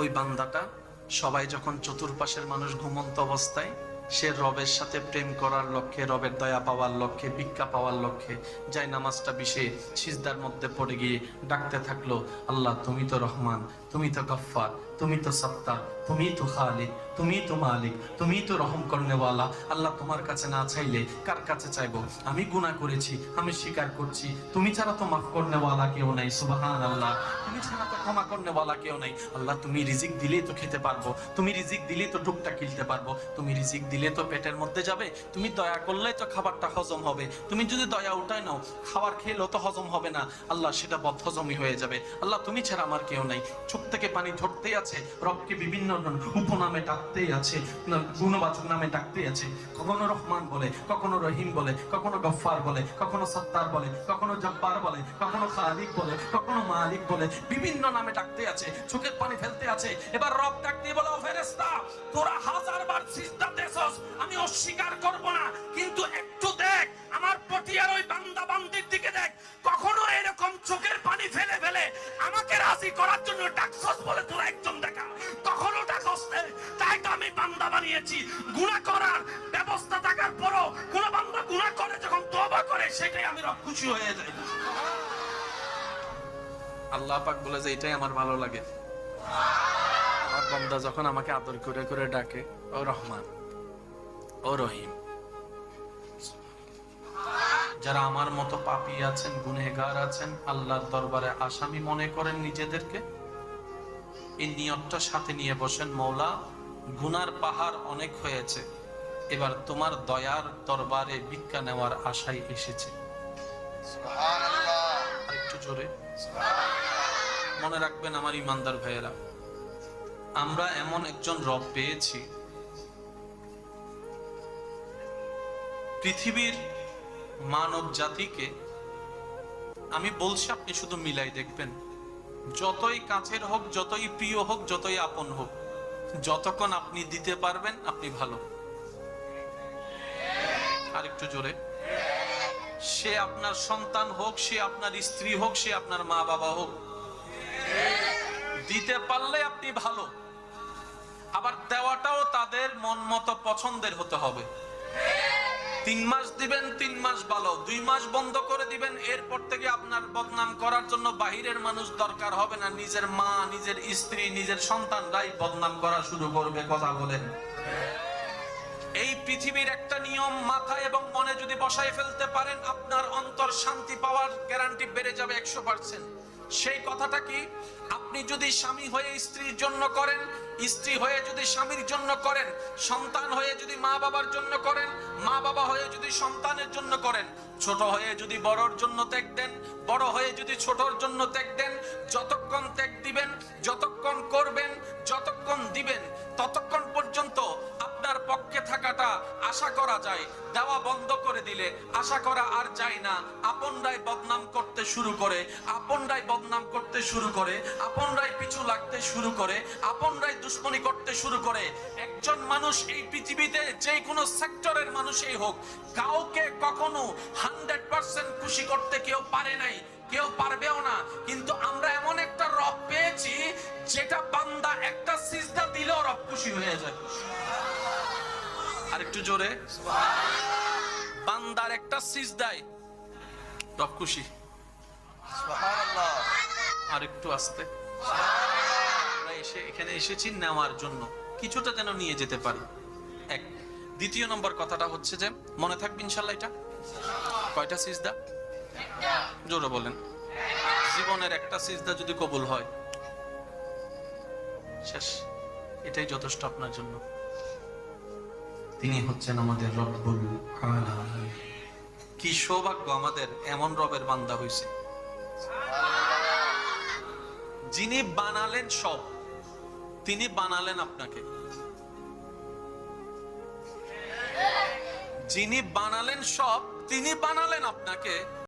ওই বান্দাটা সবাই যখন চতুর্পাশের মানুষ ঘুমন্ত অবস্থায়, সে রবের সাথে প্রেম করার লক্ষ্যে, রবের দয়া পাওয়ার লক্ষ্যে, ভিক্ষা পাওয়ার লক্ষ্যে যাই নামাজটা বিষে সিজদার মধ্যে পড়ে গিয়ে ডাকতে থাকল, আল্লাহ, তুমি তো রহমান, তুমি তো গফ্ফার, তুমি তো সত্তার তুমি তো খালিক, তুমি তো মালিক, তুমি তো রহম করনেওয়ালা। আল্লাহ তোমার কাছে না চাইলে কার কাছে চাইব? আমি গুনাহ করেছি, আমি স্বীকার করছি। তুমি ছাড়া তো মাফ করনেওয়ালা কেউ নাই সুবাহান আল্লাহ তুমি ছাড়া তো ক্ষমা করনেওয়ালা কেউ নাই। আল্লাহ, তুমি রিজিক দিলেই তো খেতে পারব। তুমি রিজিক দিলেই তো ডুবটা কিলতে পারব। তুমি রিজিক দিলে তো পেটের মধ্যে যাবে। তুমি দয়া করলে তো খাবারটা হজম হবে। তুমি যদি দয়া উঠাই নাও, খাবার খেলেও তো হজম হবে না। আল্লাহ, সেটা বদ হজমই হয়ে যাবে। আল্লাহ, তুমি ছাড়া আমার কেউ নাই। চোখ থেকে পানি ঝরতেই আছে। রবকে বিভিন্ন উপনামে ডাকতেই আছে গুণবাচক নামে ডাকতেই আছে। কখনো রহমান বলে, কখনো রহিম বলে, কখনো গফফার বলে, কখনো সত্তার বলে, কখনো জব্বার বলে, কখনো খালিক বলে, কখনো মালিক বলে, বিভিন্ন নামে ডাকতে আছে, চোখের পানি ফেলতে আছে। এবার রব ডাক দিয়ে বলে, "ও ফেরেশতা, তোরা হাজার বার সিজদা দেছস আমি অস্বীকার করব না। কিন্তু একটু দেখ, আমার পটিয়ার ওই বান্দা বান্দির দিকে দেখ বানিয়েছি গুনাহ করার ব্যবস্থা থাকার পরও কোন বান্দা গুনাহ করে, যখন তওবা করে, সেটাই আমি রব খুশি হয়ে যাই। আল্লাহ পাক বলে যে, এটাই আমার ভালো লাগে। আমার বান্দা যখন আমাকে আদর করে করে ডাকে, ও রহমান, ও রহিম, যারা আমার মতো পাপী আছেন গুনেগার আছেন, আল্লাহর দরবারে আসামি মনে করেন নিজেদেরকে, এই নিয়তটা সাথে নিয়ে বসেন মৌলা গুনার পাহাড় অনেক হয়েছে। এবার তোমার দয়ার দরবারে ভিক্ষা নেওয়ার আশাই এসেছে। একটু জোরে। মনে রাখবেন আমার ইমানদার ভাইয়েরা আমরা এমন একজন রব পেয়েছি। পৃথিবীর মানব জাতিকে আমি বলছি আপনি শুধু মিলাই দেখবেন। যতই কাছের হোক যতই প্রিয় হোক যতই আপন হোক যতক্ষণ আপনি দিতে পারবেন, আপনি ভালো। আর একটু জোরে। সে আপনার সন্তান হোক, সে আপনার স্ত্রী হোক, সে আপনার মা বাবা হোক, দিতে পারলে আপনি ভালো। আবার দেওয়াটাও তাদের মন মতো পছন্দের হতে হবে। তিন মাস দিবেন, তিন ভালো দুই মাস বন্ধ করে দিবেন, এরপর থেকে আপনার বদনাম করার জন্য বাহিরের মানুষ দরকার হবে না। নিজের মা, নিজের স্ত্রী, নিজের সন্তানরাই বদনাম করা শুরু করবে, কথা বলেন। এই পৃথিবীর একটা নিয়ম, মাথা এবং মনে যদি বসায় ফেলতে পারেন, আপনার অন্তর শান্তি পাওয়ার গ্যারান্টি বেড়ে যাবে একশো পার্সেন্ট সেই কথাটা কি? আপনি যদি স্বামী হয়ে স্ত্রীর জন্য করেন, স্ত্রী হয়ে যদি স্বামীর জন্য করেন, সন্তান হয়ে যদি মা বাবার জন্য করেন, মা বাবা হয়ে যদি সন্তানের জন্য করেন, ছোট হয়ে যদি বড়র জন্য ত্যাগ দেন, বড় হয়ে যদি ছোটর জন্য ত্যাগ দেন করা যায়, দেওয়া বন্ধ করে দিলে আশা করা আর যায় না। আপনরাই বদনাম করতে শুরু করে, আপনরাই বদনাম করতে শুরু করে, আপনরাই পিছু লাগতে শুরু করে, আপনরাই দুশ্মনী করতে শুরু করে। একজন মানুষ এই পৃথিবীতে যে কোনো সেক্টরের মানুষই হোক, কাউকে কখনো হান্ড্রেড পার্সেন্ট খুশি করতে কেউ পারে নাই, কেউ পারবেও না। কিন্তু আমরা এমন একটা রব পেয়েছি, যেটা বান্দা একটা সিজদা দিলেও রব খুশি হয়ে যায়। আর একটু জোরে। বান্দার একটা সিজদায়। রব খুশি। আর একটু আসতে এসে এখানে এসেছি নেওয়ার জন্য। কিছুটা যেন নিয়ে যেতে পারি। এক। দ্বিতীয় নম্বর কথাটা হচ্ছে যে, মনে থাকবে ইনশাল্লাহ এটা? কয়টা সিজদা? জোরে বলেন। জীবনের একটা সিজদা যদি কবুল হয়। শেষ। এটাই যথেষ্ট আপনার জন্য। তিনি হচ্ছেন আমাদের রব্বুল আলামিন। কি সৌভাগ্য আমাদের এমন রবের বান্দা হইছে। যিনি বানালেন সব, তিনি বানালেন আপনাকে। যিনি বানালেন সব, তিনি বানালেন আপনাকে।